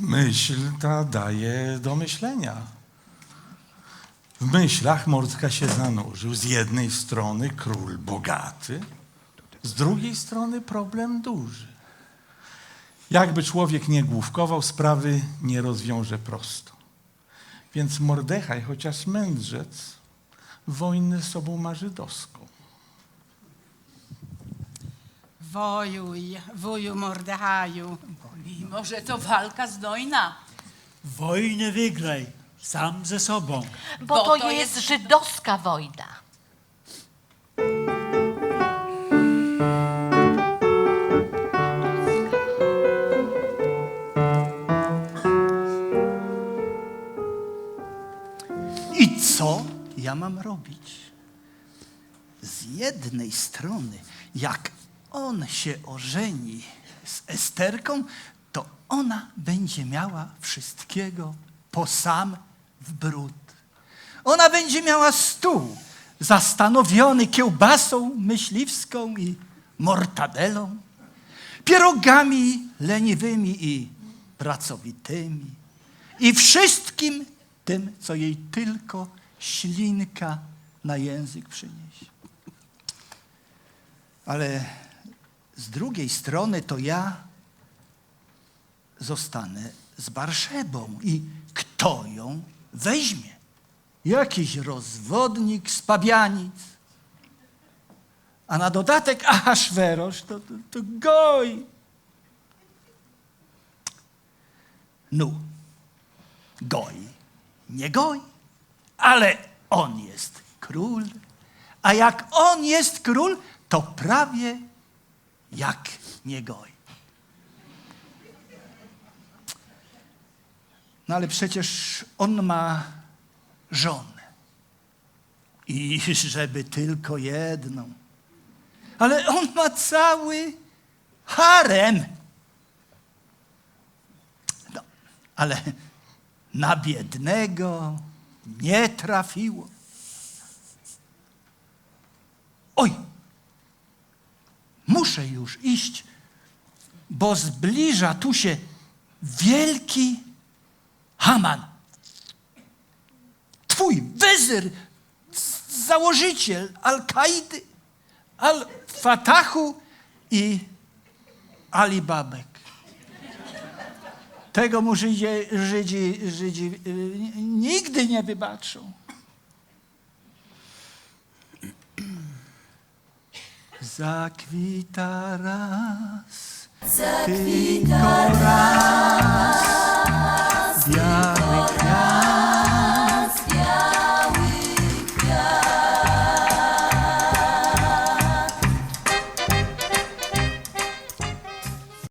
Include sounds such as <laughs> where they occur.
Myśl ta daje do myślenia. W myślach Mordka się zanurzył. Z jednej strony król bogaty, z drugiej strony problem duży. Jakby człowiek nie główkował, sprawy nie rozwiąże prosto. Więc Mordechaj, chociaż mędrzec, wojny z sobą ma żydowską. Wojuj, wuju Mordechaju. Mimo, że to walka zdojna. Wojnę wygraj sam ze sobą. Bo, Bo to, to jest, jest- żydowska wojna. I co ja mam robić? Z jednej strony, jak on się ożeni z Esterką, to ona będzie miała wszystkiego po sam w brud. Ona będzie miała stół zastanowiony kiełbasą myśliwską i mortadelą, pierogami leniwymi i pracowitymi i wszystkim tym, co jej tylko ślinka na język przyniesie. Ale z drugiej strony to ja zostanę z Barszebą i kto ją weźmie? Jakiś rozwodnik z Pabianic. A na dodatek Ahaswerosz to, to, to goj. No, goj, nie goj, ale on jest król. A jak on jest król, to prawie jak nie goj. No ale przecież on ma żonę. I <laughs> żeby tylko jedną. Ale on ma cały harem. No, ale na biednego nie trafiło. Muszę już iść, bo zbliża tu się wielki Haman. Twój wezyr, założyciel Al-Kaidy, Al-Fatahu i Alibabek. Tego mu Żydzi, Żydzi, Żydzi y, nigdy nie wybaczą. Zakwita raz, Zakwita raz.